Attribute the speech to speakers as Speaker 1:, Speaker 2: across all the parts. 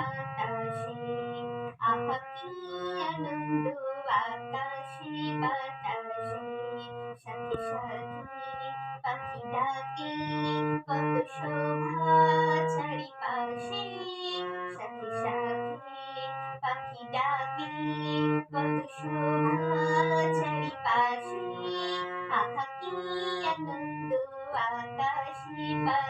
Speaker 1: বাতাসে আপাকি আনন্দ বাতাসে বাতাসে সাথে সাথে পাখি ডাকে, কত শোভা চারিপাশে সাথে সাথে পাখি ডাকে, কত শোভা চারিপাশে আপাকি আনন্দ বাতাসে বাতাসে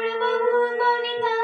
Speaker 1: れは運動に